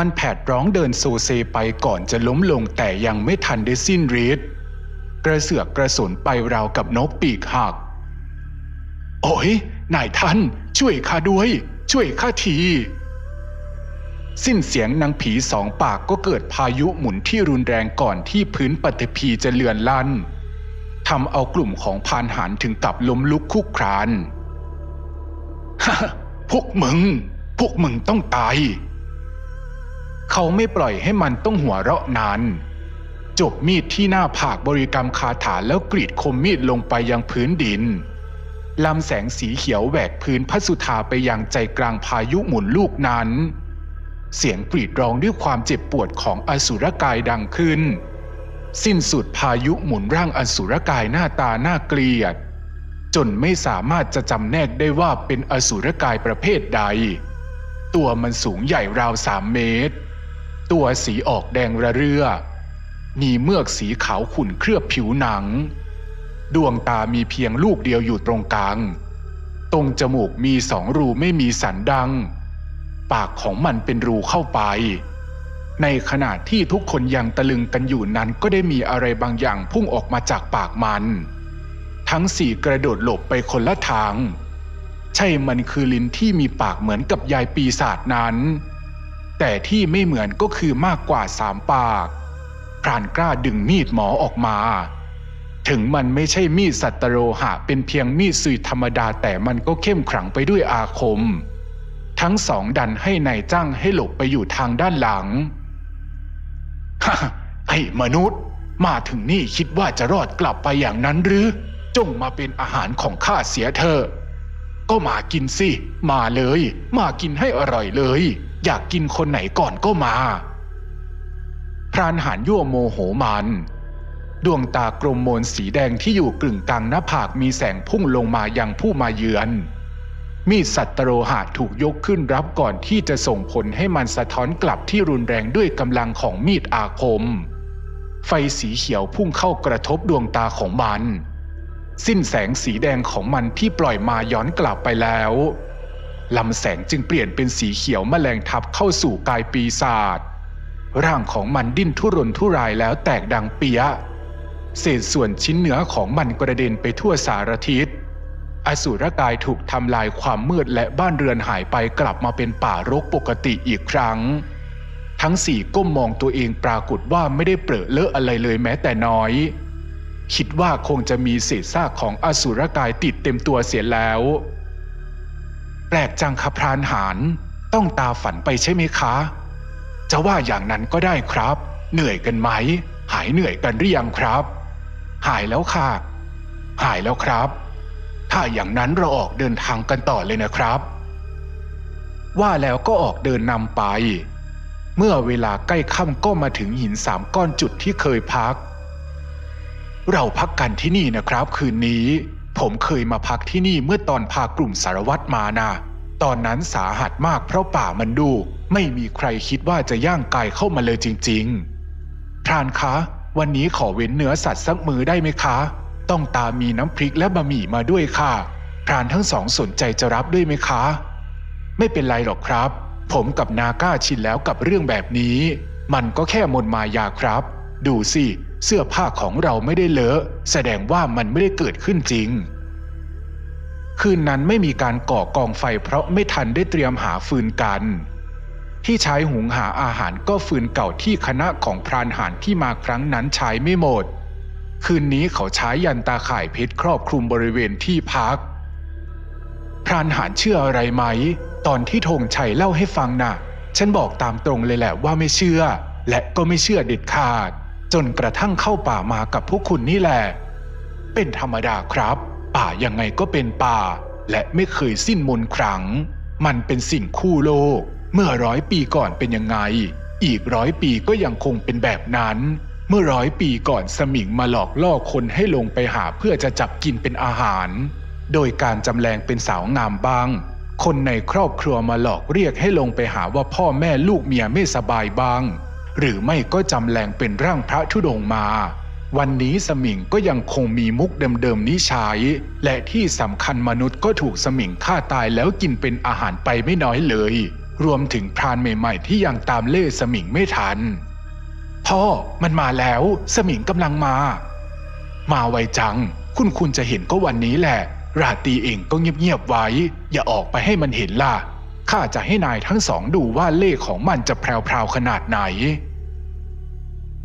มันแผดร้องเดินโซเซไปก่อนจะล้มลงแต่ยังไม่ทันได้สิ้นฤทธิ์กระเสือกกระสนไปราวกับนกปีกหัก โอ้ยนายท่าน ช่วยข้าด้วย ช่วยข้าที สิ้นเสียงนางผีสองปากก็เกิดพายุหมุนที่รุนแรงก่อนที่พื้นปฐพีจะเลือนลั่นทำเอากลุ่มของพานหารถึงกับล้มลุกคุกครานฮ่าพวกมึง พวกมึงต้องตาย เขาไม่ปล่อยให้มันต้องหัวเราะนานจบมีดที่หน้าผากบริกรรมคาถาแล้วกรีดคมมีดลงไปยังพื้นดินลำแสงสีเขียวแหวกพื้นพระสุธาไปยังใจกลางพายุหมุนลูกนั้น เสียงกรีดร้องด้วยความเจ็บปวดของอสุรกายดังขึ้น สิ้นสุดพายุหมุนร่างอสุรกายหน้าตาน่าเกลียด จนไม่สามารถจะจำแนกได้ว่าเป็นอสุรกายประเภทใด ตัวมันสูงใหญ่ราวสามเมตร ตัวสีออกแดงระเรื่อ มีเมือกสีขาวขุ่นเคลือบผิวหนัง ดวงตามีเพียงลูกเดียวอยู่ตรงกลาง ตรงจมูกมีสองรูไม่มีสันดัง ปากของมันเป็นรูเข้าไป ในขณะที่ทุกคนยังตะลึงกันอยู่นั้นก็ได้มีอะไรบางอย่างพุ่งออกมาจากปากมัน ทั้งสี่กระโดดหลบไปคนละทาง ใช่มันคือลิ้นที่มีปากเหมือนกับยายปีศาจนั้น แต่ที่ไม่เหมือนก็คือมากกว่าสามปาก พรานกล้าดึงมีดหมอออกมา ถึงมันไม่ใช่มีดสัตว์โลหะเป็นเพียงมีดสุยธรรมดาแต่มันก็เข้มขลังไปด้วยอาคม ทั้งสองดันให้นายจ้างให้หลบไปอยู่ทางด้านหลังฮ่ไอ้มนุษย์ มาถึงนี่คิดว่าจะรอดกลับไปอย่างนั้นหรือ จงมาเป็นอาหารของข้าเสียเถอะก็มากินสิ มาเลย มากินให้อร่อยเลย อยากกินคนไหนก่อนก็มา พรานหารยั่วโมโหมัน ดวงตากลมโมนสีแดงที่อยู่กึ่งกลางหน้าผากมีแสงพุ่งลงมายังผู้มาเยือน มีดสัตว์โลหะถูกยกขึ้นรับก่อนที่จะส่งผลให้มันสะท้อนกลับที่รุนแรงด้วยกำลังของมีดอาคม ไฟสีเขียวพุ่งเข้ากระทบดวงตาของมัน สิ้นแสงสีแดงของมันที่ปล่อยมาย้อนกลับไปแล้ว ลำแสงจึงเปลี่ยนเป็นสีเขียวแมลงทับเข้าสู่กายปีศาจร่างของมันดิ้นทุรนทุรายแล้วแตกดังเปียะ เศษส่วนชิ้นเนื้อของมันกระเด็นไปทั่วสารทิศอสูรกายถูกทำลายความมืดและบ้านเรือนหายไปกลับมาเป็นป่ารกปกติอีกครั้ง ทั้งสี่ก้มมองตัวเองปรากฏว่าไม่ได้เปรอะเลอะอะไรเลยแม้แต่น้อย คิดว่าคงจะมีเศษซากของอสูรกายติดเต็มตัวเสียแล้ว แปลกจังครับพรานหาร ต้องตาฝันไปใช่ไหมคะ จะว่าอย่างนั้นก็ได้ครับ เหนื่อยกันไหม หายเหนื่อยกันหรือยังครับ หายแล้วค่ะ หายแล้วครับ ถ้าอย่างนั้นเราออกเดินทางกันต่อเลยนะครับ ว่าแล้วก็ออกเดินนำไป เมื่อเวลาใกล้ค่ำก็มาถึงหินสามก้อนจุดที่เคยพัก เราพักกันที่นี่นะครับคืนนี้ ผมเคยมาพักที่นี่เมื่อตอนพากลุ่มสารวัตรมานะตอนนั้นสาหัสมากเพราะป่ามันดู ไม่มีใครคิดว่าจะย่างกายเข้ามาเลยจริงๆพรานคะ วันนี้ขอเว้นเนื้อสัตว์สักมือได้ไหมคะ ต้องตามมีน้ำพริกและบะหมี่มาด้วยค่ะพรานทั้งสองสนใจจะรับด้วยไหมคะ ไม่เป็นไรหรอกครับ ผมกับนาก้าชินแล้วกับเรื่องแบบนี้ มันก็แค่มนมายาครับ ดูสิเสื้อผ้าของเราไม่ได้เลอะ แสดงว่ามันไม่ได้เกิดขึ้นจริง คืนนั้นไม่มีการก่อกองไฟเพราะไม่ทันได้เตรียมหาฟืนกัน ที่ใช้หุงหาอาหารก็ฟืนเก่าที่คณะของพรานหารที่มาครั้งนั้นใช้ไม่หมด คืนนี้เขาใช้ยันตาข่ายเพชรครอบคลุมบริเวณที่พัก พรานหารเชื่ออะไรไหม ตอนที่ธงชัยเล่าให้ฟังน่ะ ฉันบอกตามตรงเลยแหละว่าไม่เชื่อ และก็ไม่เชื่อเด็ดขาด จนกระทั่งเข้าป่ามากับพวกคุณนี่แหละ เป็นธรรมดาครับ ป่ายังไงก็เป็นป่า และไม่เคยสิ้นมนต์ขลังมันเป็นสิ่งคู่โลก เมื่อร้อยปีก่อนเป็นยังไง อีกร้อยปีก็ยังคงเป็นแบบนั้น เมื่อร้อยปีก่อนสมิงมาหลอกล่อคนให้ลงไปหาเพื่อจะจับกินเป็นอาหาร โดยการจำแรงเป็นสาวงามบ้าง คนในครอบครัวมาหลอกเรียกให้ลงไปหาว่าพ่อแม่ลูกเมียไม่สบายบ้าง หรือไม่ก็จำแรงเป็นร่างพระธุดงมา วันนี้สมิงก็ยังคงมีมุกเดิมๆนี้ใช้ และที่สำคัญมนุษย์ก็ถูกสมิงฆ่าตายแล้วกินเป็นอาหารไปไม่น้อยเลย รวมถึงพรานใหม่ๆ ที่ยังตามเล่สมิงไม่ทัน พ่อมันมาแล้ว สมิงกำลังมา มาไวจัง คุณคุณจะเห็นก็วันนี้แหละ ราตีเองก็เงียบๆไว้ อย่าออกไปให้มันเห็นล่ะข้าจะให้นายทั้งสองดูว่าเล่ของมันจะแพรวๆขนาดไหน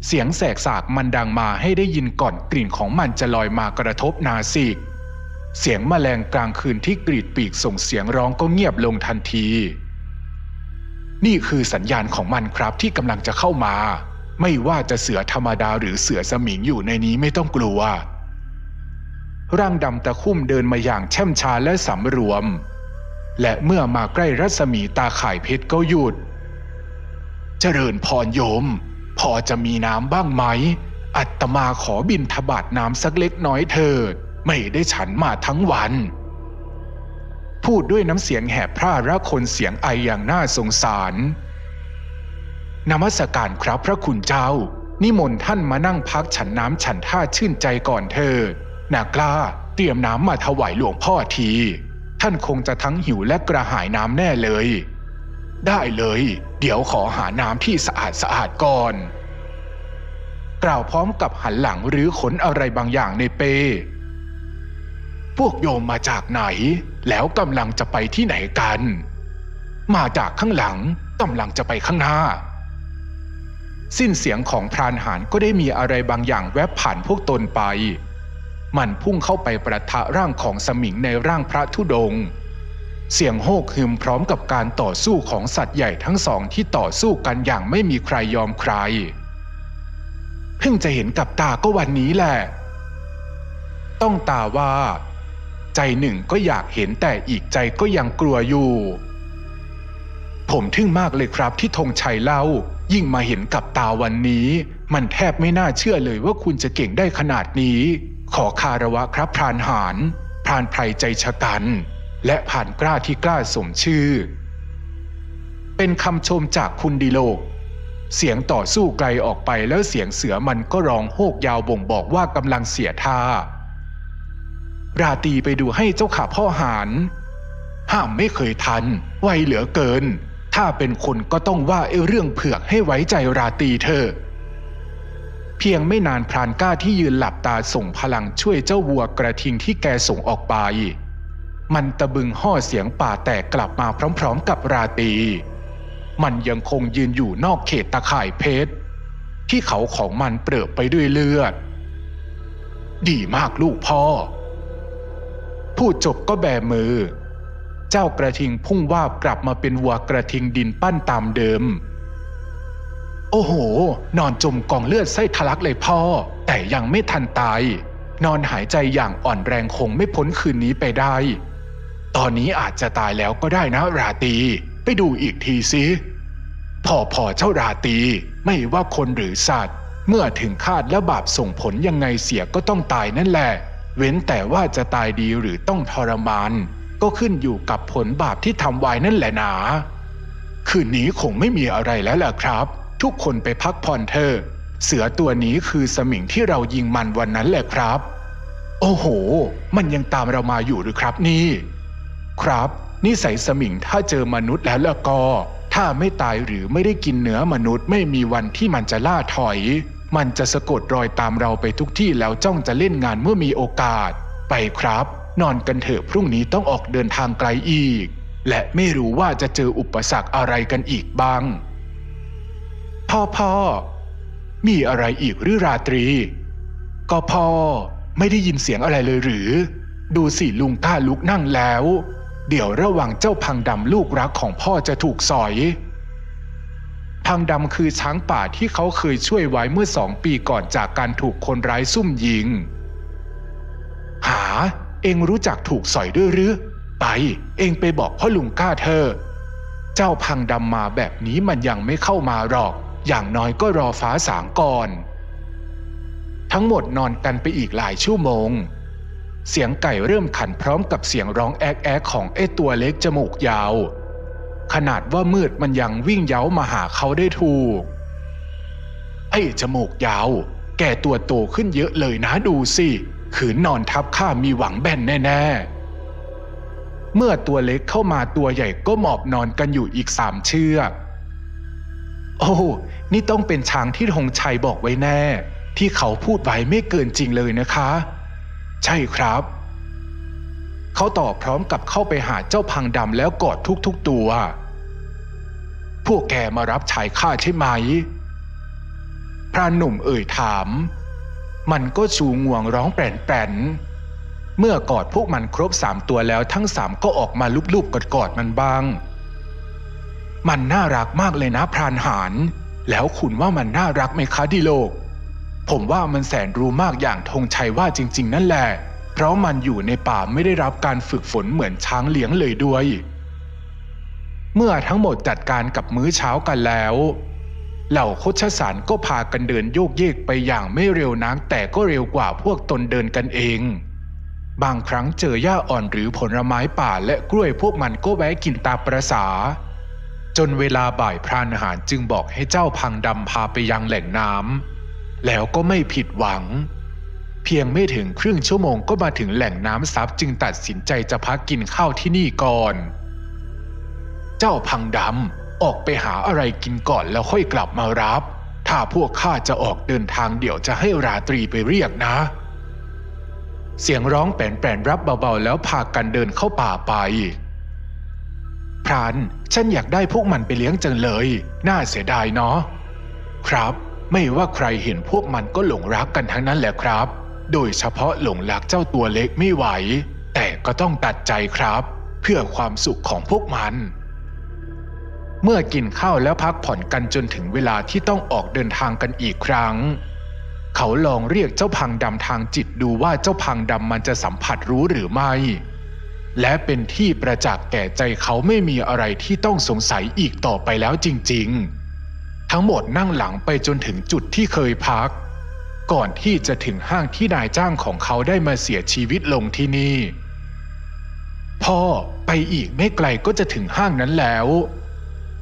เสียงแสกสากมันดังมาให้ได้ยินก่อนกลิ่นของมันจะลอยมากระทบนาสิก เสียงแมลงกลางคืนที่กรีดปีกส่งเสียงร้องก็เงียบลงทันที นี่คือสัญญาณของมันครับที่กำลังจะเข้ามา ไม่ว่าจะเสือธรรมดาหรือเสือสมิงอยู่ในนี้ไม่ต้องกลัว ร่างดำตะคุ่มเดินมาอย่างแช่มช้าและสำรวม และเมื่อมาใกล้รัศมีตาข่ายเพชรก็หยุด เจริญพรโยม อจะมีน้ำบ้างไหม อัตมาขอบินทบาทน้ำสักเล็กน้อยเถิด ไม่ได้ฉันมาทั้งวัน พูดด้วยน้ำเสียงแหบพร่าระคนเสียงไออย่างน่าสงสาร นมัสการครับพระคุณเจ้า นิมนต์ท่านมานั่งพักฉันน้ำฉันท่าชื่นใจก่อนเถิดนากล้า เตรียมน้ำมาถวายหลวงพ่อที ท่านคงจะทั้งหิวและกระหายน้ำแน่เลยได้เลย เดี๋ยวขอหาน้ำที่สะอาดสะอาดก่อน กล่าวพร้อมกับหันหลังหรือขนอะไรบางอย่างในเป พวกโยมมาจากไหน แล้วกำลังจะไปที่ไหนกัน มาจากข้างหลังกำลังจะไปข้างหน้า สิ้นเสียงของพรานหารก็ได้มีอะไรบางอย่างแวบผ่านพวกตนไป มันพุ่งเข้าไปประทะร่างของสมิงในร่างพระธุดงค์เสียงโฮกฮึมพร้อมกับการต่อสู้ของสัตว์ใหญ่ทั้งสองที่ต่อสู้กันอย่างไม่มีใครยอมใคร เพิ่งจะเห็นกับตาก็วันนี้แหละ ต้องตาว่า ใจหนึ่งก็อยากเห็นแต่อีกใจก็ยังกลัวอยู่ ผมทึ่งมากเลยครับที่ธงชัยเล่า ยิ่งมาเห็นกับตาวันนี้ มันแทบไม่น่าเชื่อเลยว่าคุณจะเก่งได้ขนาดนี้ ขอคารวะครับพรานหารพรานไพรใจชะกัน และผ่านกล้าที่กล้าสมชื่อ เป็นคำชมจากคุณดิโลก เสียงต่อสู้ไกลออกไปแล้วเสียงเสือมันก็ร้องโฮกยาวบ่งบอกว่ากำลังเสียท่า ราตีไปดูให้เจ้าข่าพ่อหารห้ามไม่เคยทัน ไวเหลือเกิน ถ้าเป็นคนก็ต้องว่าไอ้เรื่องเผือกให้ไว้ใจราตีเธอ เพียงไม่นานพรานกล้าที่ยืนหลับตาส่งพลังช่วยเจ้าวัวกระทิงที่แกส่งออกไป มันตะบึงห่อเสียงป่าแตกกลับมาพร้อมๆกับราตี มันยังคงยืนอยู่นอกเขตตะข่ายเพชร ที่เขาของมันเปรอะไปด้วยเลือด ดีมากลูกพ่อ พูดจบก็แบมือ เจ้ากระทิงพุ่งวาบกลับมาเป็นวัวกระทิงดินปั้นตามเดิม โอ้โห นอนจมกองเลือดไส้ทะลักเลยพ่อ แต่ยังไม่ทันตาย นอนหายใจอย่างอ่อนแรงคงไม่พ้นคืนนี้ไปได้ ตอนนี้อาจจะตายแล้วก็ได้นะราตรี ไปดูอีกทีสิพอพอเจ้าราตีไม่ว่าคนหรือสัตว์ เมื่อถึงคาดและบาปส่งผลยังไงเสียก็ต้องตายนั่นแหละ เว้นแต่ว่าจะตายดีหรือต้องทรมาน ก็ขึ้นอยู่กับผลบาปที่ทำไว้นั่นแหละนะคืนนี้คงไม่มีอะไรแล้วล่ะครับ ทุกคนไปพักผ่อนเถอะเสือตัวนี้คือสมิงที่เรายิงมันวันนั้นแหละครับ โอ้โห มันยังตามเรามาอยู่หรือครับนี่ ครับ นิสัยสมิงถ้าเจอมนุษย์แล้วล้วก็ ถ้าไม่ตายหรือไม่ได้กินเนื้อมนุษย์ไม่มีวันที่มันจะล่าถอย มันจะสะกดรอยตามเราไปทุกที่แล้วจ้องจะเล่นงานเมื่อมีโอกาส ไปครับ นอนกันเถอะพรุ่งนี้ต้องออกเดินทางไกลอีก และไม่รู้ว่าจะเจออุปสรรคอะไรกันอีกบ้าง พ่อพ่อมีอะไรอีกหรือราตรี ก็พ่อ ไม่ได้ยินเสียงอะไรเลยหรือ ดูสิลุงกล้าลุกนั่งแล้ว เดี๋ยวระวังเจ้าพังดำลูกรักของพ่อจะถูกสอย พังดำคือช้างป่าที่เขาเคยช่วยไว้เมื่อสองปีก่อนจากการถูกคนร้ายซุ่มยิง หา เองรู้จักถูกสอยด้วยหรือ ไป เองไปบอกพ่อลุงก้าเธอ เจ้าพังดำมาแบบนี้มันยังไม่เข้ามาหรอก อย่างน้อยก็รอฟ้าสางก่อน ทั้งหมดนอนกันไปอีกหลายชั่วโมง เสียงไก่เริ่มขันพร้อมกับเสียงร้องแอกแอกของไอ้ตัวเล็กจมูกยาว ขนาดว่ามืดมันยังวิ่งเย้ามาหาเขาได้ถูก ไอ้จมูกยาว แกตัวโตขึ้นเยอะเลยนะดูสิขืนนอนทับข้ามีหวังแบนแน่ๆ เมื่อตัวเล็กเข้ามาตัวใหญ่ก็หมอบนอนกันอยู่อีกสามเชือก โอ้นี่ต้องเป็นช้างที่ธงชัยบอกไว้แน่ ที่เขาพูดไว้ไม่เกินจริงเลยนะคะ ใช่ครับ เขาตอบพร้อมกับเข้าไปหาเจ้าพังดำแล้วกอดทุกๆตัว พวกแกมารับชายข้าใช่ไหม พรานหนุ่มเอ่ยถาม มันก็ชูงวงร้องแปรนๆ เมื่อกอดพวกมันครบสามตัวแล้วทั้งสามก็ออกมาลุบๆกอดๆมันบ้าง มันน่ารักมากเลยนะพรานหารแล้วคุณว่ามันน่ารักไหมคะดิโลก ผมว่ามันแสนรู้มากอย่างธงชัยว่าจริง ๆ นั่นแหละ เพราะมันอยู่ในป่าไม่ได้รับการฝึกฝนเหมือนช้างเลี้ยงเลยด้วย เมื่อทั้งหมดจัดการกับมื้อเช้ากันแล้ว เหล่าโคชสารก็พากันเดินโยกเยกไปอย่างไม่เร็วนักแต่ก็เร็วกว่าพวกตนเดินกันเอง บางครั้งเจอหญ้าอ่อนหรือผลไม้ป่าและกล้วยพวกมันก็แวะกินตามประษา จนเวลาบ่ายพรานอาหารจึงบอกให้เจ้าพังดำพาไปยังแหล่งน้ำ แล้วก็ไม่ผิดหวัง เพียงไม่ถึงครึ่งชั่วโมงก็มาถึงแหล่งน้ำซับจึงตัดสินใจจะพักกินข้าวที่นี่ก่อน เจ้าพังดำออกไปหาอะไรกินก่อนแล้วค่อยกลับมารับ ถ้าพวกข้าจะออกเดินทางเดี๋ยวจะให้ราตรีไปเรียกนะ เสียงร้องแปลนๆรับเบาๆ แล้วพากันเดินเข้าป่าไปพรานฉันอยากได้พวกมันไปเลี้ยงจังเลย น่าเสียดายเนาะ ครับ ไม่ว่าใครเห็นพวกมันก็หลงรักกันทั้งนั้นแหละครับ โดยเฉพาะหลงรักเจ้าตัวเล็กไม่ไหว แต่ก็ต้องตัดใจครับ เพื่อความสุขของพวกมัน เมื่อกินข้าวแล้วพักผ่อนกันจนถึงเวลาที่ต้องออกเดินทางกันอีกครั้ง เขาลองเรียกเจ้าพังดำทางจิตดูว่าเจ้าพังดำมันจะสัมผัสรู้หรือไม่ และเป็นที่ประจักษ์แก่ใจเขาไม่มีอะไรที่ต้องสงสัยอีกต่อไปแล้วจริง ๆ ทั้งหมดนั่งหลังไปจนถึงจุดที่เคยพัก ก่อนที่จะถึงห้างที่นายจ้างของเขาได้มาเสียชีวิตลงที่นี่ พ่อไปอีกไม่ไกลก็จะถึงห้างนั้นแล้ว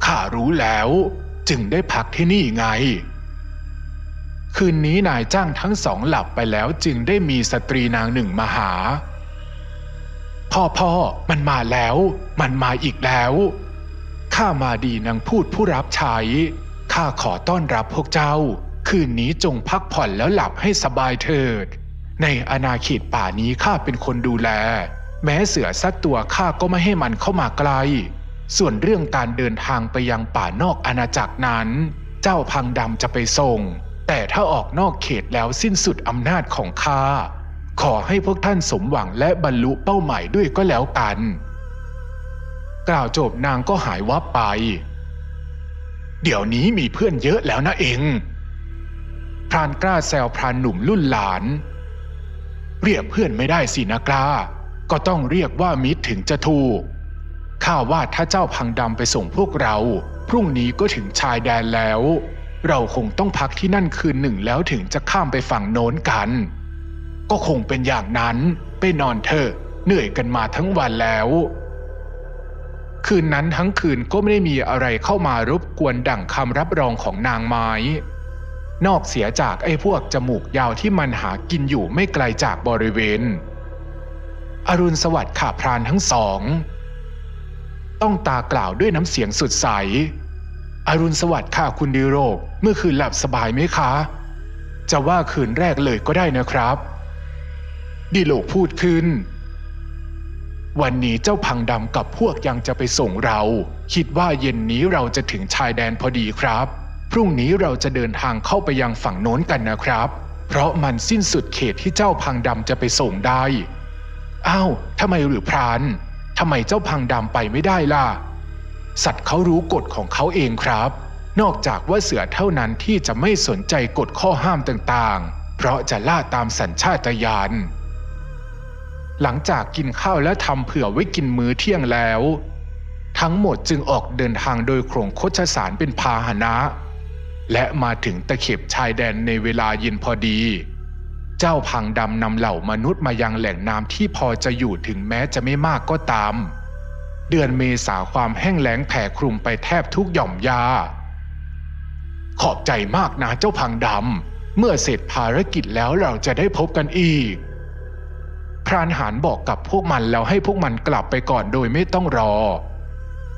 ข้ารู้แล้ว จึงได้พักที่นี่ไง คืนนี้นายจ้างทั้งสองหลับไปแล้วจึงได้มีสตรีนางหนึ่งมาหา พ่อพ่อมันมาแล้ว มันมาอีกแล้วข้ามาดีนางพูดผู้รับใช้ ข้าขอต้อนรับพวกเจ้า คืนนี้จงพักผ่อนแล้วหลับให้สบายเถิด ในอาณาเขตป่านี้ข้าเป็นคนดูแล แม้เสือสักตัวข้าก็ไม่ให้มันเข้ามาใกล ส่วนเรื่องการเดินทางไปยังป่านอกอาณาจักรนั้น เจ้าพังดำจะไปส่ง แต่ถ้าออกนอกเขตแล้วสิ้นสุดอำนาจของข้าขอให้พวกท่านสมหวังและบรรลุเป้าหมายด้วยก็แล้วกัน กล่าวจบนางก็หายวับไป เดี๋ยวนี้มีเพื่อนเยอะแล้วนะเองพรานกล้าแซวพรานหนุ่มรุ่นหลาน เรียกเพื่อนไม่ได้สินะกล้า ก็ต้องเรียกว่ามิตรถึงจะถูกข้าว่าถ้าเจ้าพังดำไปส่งพวกเรา พรุ่งนี้ก็ถึงชายแดนแล้ว เราคงต้องพักที่นั่นคืนหนึ่งแล้วถึงจะข้ามไปฝั่งโน้นกัน ก็คงเป็นอย่างนั้น ไปนอนเถอะเหนื่อยกันมาทั้งวันแล้ว คืนนั้นทั้งคืนก็ไม่ได้มีอะไรเข้ามารบกวนดั่งคำรับรองของนางไม้ นอกเสียจากไอ้พวกจมูกยาวที่มันหากินอยู่ไม่ไกลจากบริเวณ อรุณสวัสดิ์ข่าพรานทั้งสอง ต้องตากล่าวด้วยน้ำเสียงสุดใส อรุณสวัสดิ์ค่ะคุณดิโรก เมื่อคืนหลับสบายไหมคะ จะว่าคืนแรกเลยก็ได้นะครับ ดิโลกพูดขึ้น วันนี้เจ้าพังดำกับพวกยังจะไปส่งเรา คิดว่าเย็นนี้เราจะถึงชายแดนพอดีครับ พรุ่งนี้เราจะเดินทางเข้าไปยังฝั่งโน้นกันนะครับ เพราะมันสิ้นสุดเขตที่เจ้าพังดำจะไปส่งได้อ้าวทำไมหรือพรานทำไมเจ้าพังดำไปไม่ได้ล่ะ สัตว์เขารู้กฎของเขาเองครับ นอกจากว่าเสือเท่านั้นที่จะไม่สนใจกฎข้อห้ามต่างๆ เพราะจะล่าตามสัญชาตญาณ หลังจากกินข้าวและทำเผื่อไว้กินมื้อเที่ยงแล้ว ทั้งหมดจึงออกเดินทางโดยโครงคชสารเป็นพาหนะ และมาถึงตะเข็บชายแดนในเวลาเย็นพอดี เจ้าพังดำนำเหล่ามนุษย์มายังแหล่งน้ำที่พอจะอยู่ถึงแม้จะไม่มากก็ตาม เดือนเมษาความแห้งแล้งแผ่คลุมไปแทบทุกหย่อมยาขอบใจมากนะเจ้าพังดำเมื่อเสร็จภารกิจแล้วเราจะได้พบกันอีกานหารบอกกับพวกมันแล้วให้พวกมันกลับไปก่อนโดยไม่ต้องรอ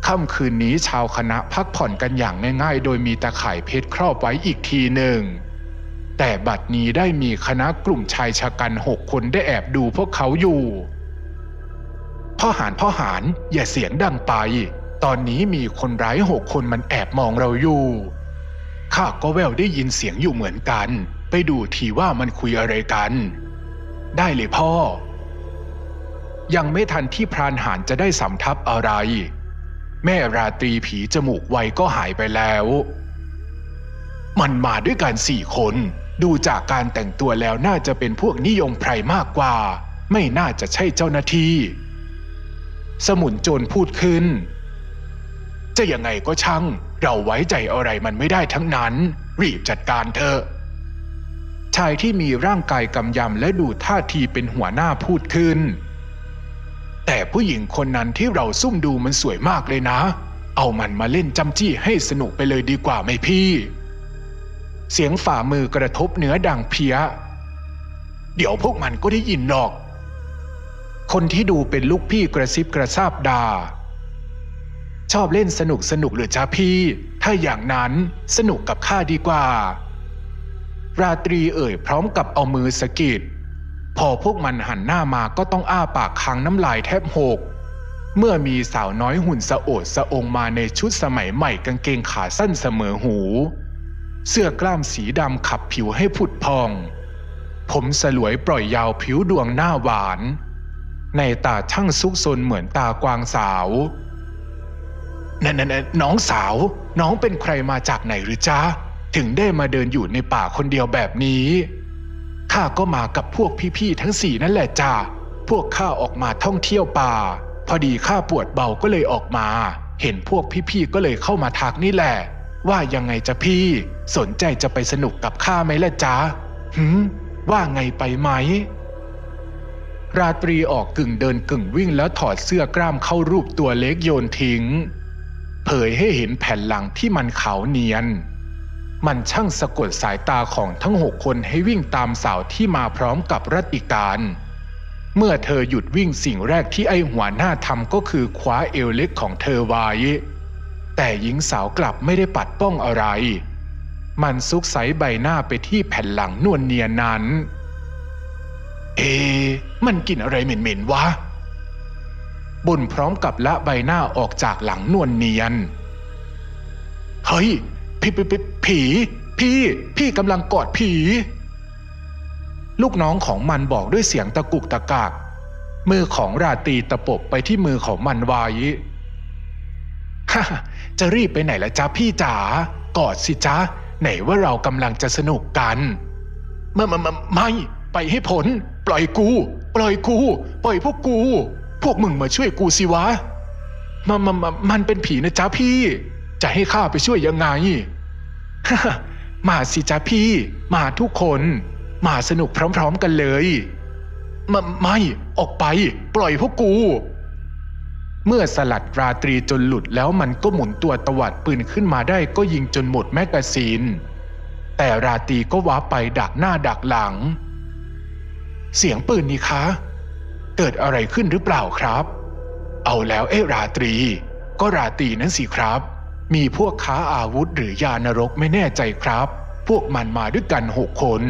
ค่ำคืนนี้ชาวคณะพักผ่อนกันอย่างง่ายๆ โดยมีตาข่ายเพชรครอบไว้อีกทีหนึ่ง แต่บัดนี้ได้มีคณะกลุ่มชายชะกันหกคนได้แอบดูพวกเขาอยู่ พ่อหารพ่อหารอย่าเสียงดังไป ตอนนี้มีคนร้ายหกคนมันแอบมองเราอยู่ ข้าก็แววได้ยินเสียงอยู่เหมือนกัน ไปดูทีว่ามันคุยอะไรกันได้เลยพ่อ ยังไม่ทันที่พรานหารจะได้สำทับอะไร แม่ราตรีผีจมูกไวก็หายไปแล้ว มันมาด้วยกันสี่คน ดูจากการแต่งตัวแล้วน่าจะเป็นพวกนิยมไพรมากกว่า ไม่น่าจะใช่เจ้าหน้าที่ สมุนโจรพูดขึ้น จะยังไงก็ช่าง เราไว้ใจอะไรมันไม่ได้ทั้งนั้น รีบจัดการเถอะชายที่มีร่างกายกำยำและดูท่าทีเป็นหัวหน้าพูดขึ้น แต่ผู้หญิงคนนั้นที่เราซุ่มดูมันสวยมากเลยนะ เอามันมาเล่นจำจี้ให้สนุกไปเลยดีกว่าไหมพี่ เสียงฝ่ามือกระทบเนื้อดังเพี้ย เดี๋ยวพวกมันก็ได้ยินหรอก คนที่ดูเป็นลูกพี่กระซิบกระซาบดา ชอบเล่นสนุกสนุกหรือจ้าพี่ ถ้าอย่างนั้นสนุกกับข้าดีกว่า ราตรีเอ่ยพร้อมกับเอามือสะกิด พอพวกมันหันหน้ามาก็ต้องอ้าปากค้างน้ำลายแทบหก เมื่อมีสาวน้อยหุ่นสะโอดสะองมาในชุดสมัยใหม่กางเกงขาสั้นเสมอหู เสื้อกล้ามสีดำขับผิวให้ผุดพอง ผมสลวยปล่อยยาวผิวดวงหน้าหวาน ในตาช่างซุกซนเหมือนตากวางสาวนั่นนน้องสาว น้องเป็นใครมาจากไหนหรือจ๊ะ ถึงได้มาเดินอยู่ในป่าคนเดียวแบบนี้ ข้าก็มากับพวกพี่ๆทั้งสี่นั่นแหละจ้าพวกข้าออกมาท่องเที่ยวป่า พอดีข้าปวดเบาก็เลยออกมา เห็นพวกพี่ๆก็เลยเข้ามาทักนี่แหละ ว่ายังไงจะพี่ สนใจจะไปสนุกกับข้าไหมล่ะจ๊ะหืมว่าไงไปไหม ราตรีออกกึ่งเดินกึ่งวิ่งแล้วถอดเสื้อกล้ามเข้ารูปตัวเล็กโยนทิ้ง เผยให้เห็นแผ่นหลังที่มันขาวเนียน มันช่างสะกดสายตาของทั้งหกคนให้วิ่งตามสาวที่มาพร้อมกับรัติการ เมื่อเธอหยุดวิ่งสิ่งแรกที่ไอหัวหน้าทำก็คือคว้าเอวเล็กของเธอไว้ แต่หญิงสาวกลับไม่ได้ปัดป้องอะไร มันซุกไซใบหน้าไปที่แผ่นหลังนวลเนียนนั้น เอะมันกินอะไรเหม็นๆวะบ่นพร้อมกับละใบหน้าออกจากหลังนวลเนียน เฮ้ย ผีผีผีผี พี่ พี่กำลังกอดผี ลูกน้องของมันบอกด้วยเสียงตะกุกตะกาก มือของราตีตะปบไปที่มือของมันไว้ฮ่าจะรีบไปไหนละจ๊ะพี่จ๋ากอดสิจ๊ะ ไหนว่าเรากำลังจะสนุกกันม่ไม่ไม่ไม่ไปให้ผล ปล่อยกู ปล่อยกู ปล่อยพวกกู พวกมึงมาช่วยกูสิวะมามามามันเป็นผีนะจ๊ะพี่ จะให้ข้าไปช่วยยังไง มาสิจ๊ะพี่ มาทุกคน มาสนุกพร้อมๆกันเลยมไม่ออกไปปล่อยพวกกู เมื่อสลัดราตรีจนหลุดแล้วมันก็หมุนตัวตวัดปืนขึ้นมาได้ก็ยิงจนหมดแมกกาซีน แต่ราตรีก็ว้าไปดักหน้าดักหลัง เสียงปืนนี่คะ เกิดอะไรขึ้นหรือเปล่าครับ เอาแล้วเอ้ราตรี ก็ราตรีนั้นสิครับ มีพวกค้าอาวุธหรือยานรกไม่แน่ใจครับ พวกมันมาด้วยกันหกคน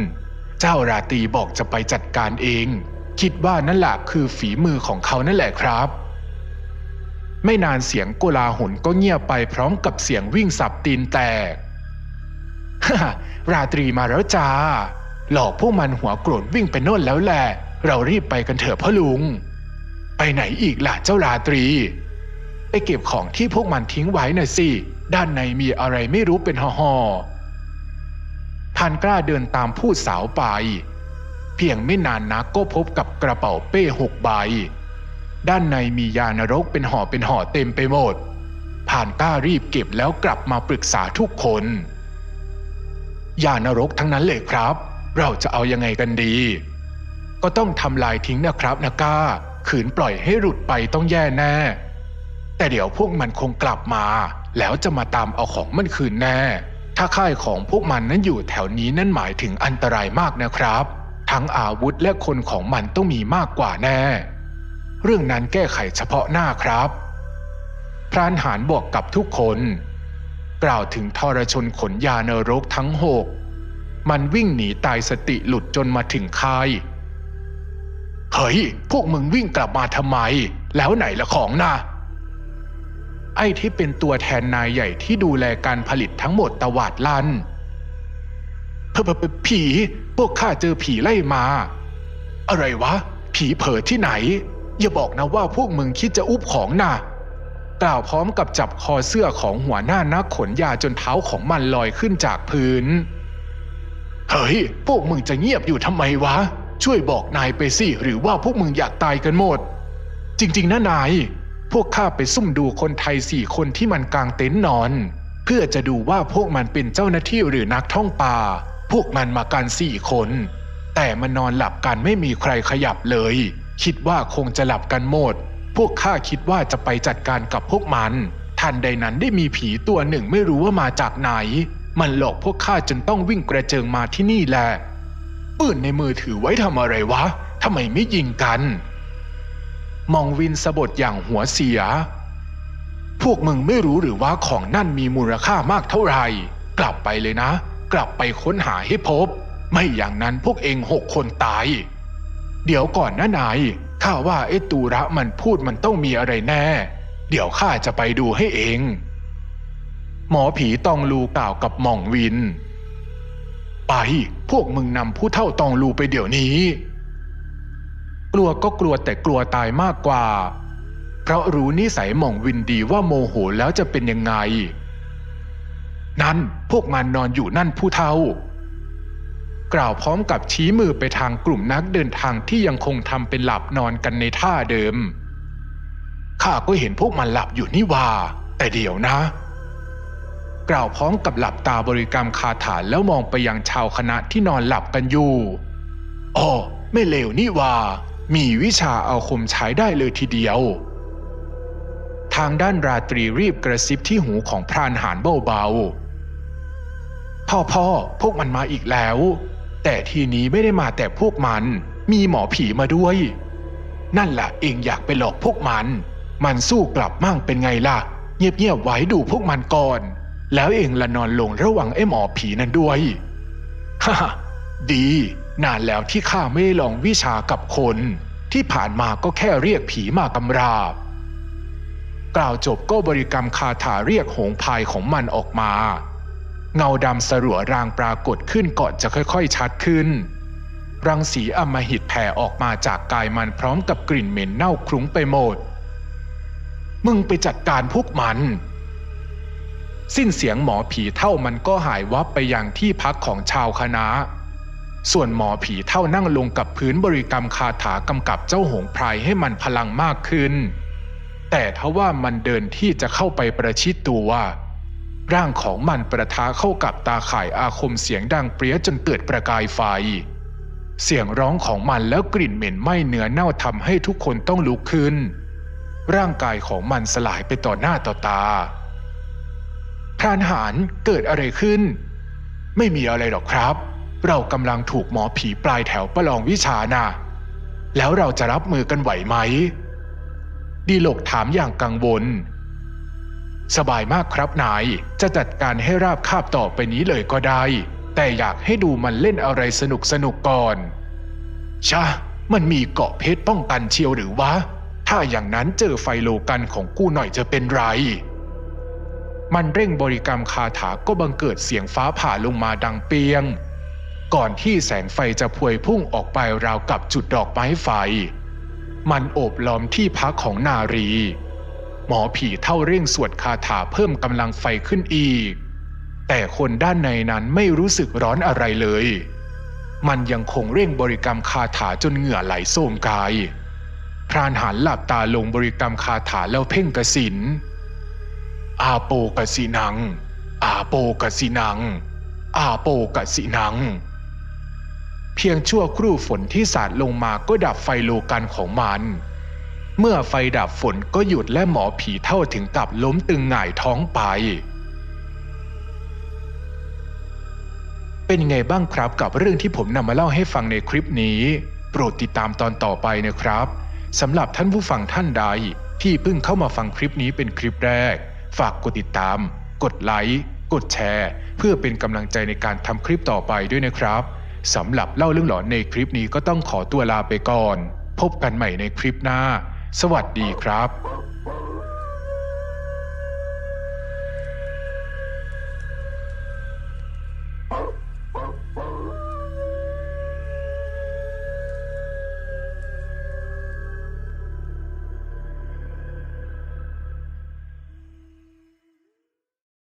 เจ้าราตรีบอกจะไปจัดการเอง คิดว่านั่นแหละคือฝีมือของเขานั่นแหละครับ ไม่นานเสียงโกลาหลก็เงียบไปพร้อมกับเสียงวิ่งสับตีนแตกฮ่าราตรีมาแล้วจ้า หลอกพวกมันหัวโกรธวิ่งไปโน่นแล้วแหละ เรารีบไปกันเถอะพ่อลุง ไปไหนอีกล่ะเจ้าราตรี ไปเก็บของที่พวกมันทิ้งไว้น่ะสิ ด้านในมีอะไรไม่รู้เป็นห่อห่อพันกล้าเดินตามผู้สาวไป เพียงไม่นานนักก็พบกับกระเป๋าเป้หกใบ ด้านในมียานรกเป็นห่อเป็นห่อเต็มไปหมดผ่านกล้ารีบเก็บแล้วกลับมาปรึกษาทุกคน ยานรกทั้งนั้นเลยครับ เราจะเอายังไงกันดี ก็ต้องทำลายทิ้งนะครับนะก้า ขืนปล่อยให้หลุดไปต้องแย่แน่ แต่เดี๋ยวพวกมันคงกลับมา แล้วจะมาตามเอาของมันคืนแน่ ถ้าค่ายของพวกมันนั้นอยู่แถวนี้นั่นหมายถึงอันตรายมากนะครับ ทั้งอาวุธและคนของมันต้องมีมากกว่าแน่ เรื่องนั้นแก้ไขเฉพาะหน้าครับ พรานหารบอกกับทุกคน กล่าวถึงทรชนขนยาเนรกทั้งหกมันวิ่งหนีตายสติหลุดจนมาถึงค่ายเฮ้ย พวกมึงวิ่งกลับมาทำไม แล้วไหนละของนะ ไอ้ที่เป็นตัวแทนนายใหญ่ที่ดูแลการผลิตทั้งหมดตวาดลันเพเพผีพวกข้าเจอผีไล่มา อะไรวะ ผีเผอที่ไหน อย่าบอกนะว่าพวกมึงคิดจะอุบของนะกล่าวพร้อมกับจับคอเสื้อของหัวหน้านักขนยาจนเท้าของมันลอยขึ้นจากพื้น เฮ้ย พวกมึงจะเงียบอยู่ทำไมวะ ช่วยบอกนายไปสิหรือว่าพวกมึงอยากตายกันหมด จริง ๆนะนาย พวกข้าไปซุ่มดูคนไทยสี่คนที่มันกางเต็นท์นอน เพื่อจะดูว่าพวกมันเป็นเจ้าหน้าที่หรือนักท่องป่า พวกมันมากันสี่คน แต่มันนอนหลับกันไม่มีใครขยับเลย คิดว่าคงจะหลับกันหมด พวกข้าคิดว่าจะไปจัดการกับพวกมัน ทันใดนั้นได้มีผีตัวหนึ่งไม่รู้ว่ามาจากไหน มันหลอกพวกข้าจนต้องวิ่งกระเจิงมาที่นี่แหละปืนในมือถือไว้ทำอะไรวะทำไมไม่ยิงกัน มองวินสะบดอย่างหัวเสีย พวกมึงไม่รู้หรือว่าของนั่นมีมูลค่ามากเท่าไหร่ กลับไปเลยนะ กลับไปค้นหาให้พบ ไม่อย่างนั้นพวกเองหกคนตาย เดี๋ยวก่อนนะนายข้าว่าไอ้ตูระมันพูดมันต้องมีอะไรแน่ เดี๋ยวข้าจะไปดูให้เอง หมอผีตองลูกล่าวกับหม่องวิน ไปพวกมึงนำผู้เท่าตองลูไปเดี๋ยวนี้ กลัวก็กลัวแต่กลัวตายมากกว่า เพราะรู้นิสัยหม่องวินดีว่าโมโหแล้วจะเป็นยังไง นั่นพวกมันนอนอยู่นั่นผู้เท่า กล่าวพร้อมกับชี้มือไปทางกลุ่มนักเดินทางที่ยังคงทำเป็นหลับนอนกันในท่าเดิม ข้าก็เห็นพวกมันหลับอยู่นี่ว่า แต่เดี๋ยวนะ กล่าวพร้อมกับหลับตาบริกรรมคาถาแล้วมองไปยังชาวคณะที่นอนหลับกันอยู่อ๋อไม่เลวนี่ว่า มีวิชาเอาคมใช้ได้เลยทีเดียว ทางด้านราตรีรีบกระซิบที่หูของพรานหารเบาๆ พ่อพ่อพวกมันมาอีกแล้ว แต่ทีนี้ไม่ได้มาแต่พวกมัน มีหมอผีมาด้วย นั่นล่ะเองอยากไปหลอกพวกมัน มันสู้กลับมั่งเป็นไงล่ะ เงียบๆไว้ดูพวกมันก่อน แล้วเองละนอนลงระวังไอ้หมอผีนั่นด้วยฮ่าดี นานแล้วที่ข้าไม่ได้ลองวิชากับคน ที่ผ่านมาก็แค่เรียกผีมากำราบ กล่าวจบก็บริกรรมคาถาเรียกหงพายของมันออกมา เงาดำสรัวรางปรากฏขึ้นก่อนจะค่อยๆชัดขึ้น รังสีอมหิตแผ่ออกมาจากกายมันพร้อมกับกลิ่นเหม็นเน่าคลุ้งไปหมด มึงไปจัดการพวกมันสิ้นเสียงหมอผีเท่ามันก็หายวับไปอยังที่พักของชาวคณะ ส่วนหมอผีเท่านั่งลงกับพื้นบริกรรมคาถากำกับเจ้าหงพรายให้มันพลังมากขึ้น แต่ทว่ามันเดินที่จะเข้าไปประชิดตัว ร่างของมันประทะเข้ากับตาข่ายอาคมเสียงดังเปรี้ยจนเกิดประกายไฟ เสียงร้องของมันแล้วกลิ่นเหม็นไหม้เนื้อเน่าทำให้ทุกคนต้องลุกขึ้น ร่างกายของมันสลายไปต่อหน้าต่อตาพรานหารเกิดอะไรขึ้น ไม่มีอะไรหรอกครับ เรากำลังถูกหมอผีปลายแถวประลองวิชานะแล้วเราจะรับมือกันไหวไหม ดีโลกถามอย่างกังวล สบายมากครับนาย จะจัดการให้ราบคาบต่อไปนี้เลยก็ได้ แต่อยากให้ดูมันเล่นอะไรสนุกสนุกก่อน ชะ มันมีเกาะเพชรป้องกันเชียวหรือวะ ถ้าอย่างนั้นเจอไฟโลกันของกูหน่อยจะเป็นไร มันเร่งบริกรรมคาถาก็บังเกิดเสียงฟ้าผ่าลงมาดังเปียง ก่อนที่แสงไฟจะพวยพุ่งออกไปราวกับจุดดอกไม้ไฟ มันโอบล้อมที่พักของนารี หมอผีเท่าเร่งสวดคาถาเพิ่มกำลังไฟขึ้นอีก แต่คนด้านในนั้นไม่รู้สึกร้อนอะไรเลย มันยังคงเร่งบริกรรมคาถาจนเหงื่อไหลโสมกาย พรานหันหลับตาลงบริกรรมคาถาแล้วเพ่งกสิน อาโปกสินัง อาโปกสินังอาโปกสินัง เพียงชั่วครู่ฝนที่สาดลงมาก็ดับไฟโลกันของมัน เมื่อไฟดับฝนก็หยุดและหมอผีเท่าถึงกับล้มตึงหงายท้องไป เป็นยังไงบ้างครับกับเรื่องที่ผมนำมาเล่าให้ฟังในคลิปนี้ โปรดติดตามตอนต่อไปนะครับสำหรับท่านผู้ฟังท่านใด ที่เพิ่งเข้ามาฟังคลิปนี้เป็นคลิปแรก ฝากกดติดตาม กดไลค์ กดแชร์ เพื่อเป็นกำลังใจในการทำคลิปต่อไปด้วยนะครับ สำหรับเล่าเรื่องหลอนในคลิปนี้ก็ต้องขอตัวลาไปก่อน พบกันใหม่ในคลิปหน้า สวัสดีครับ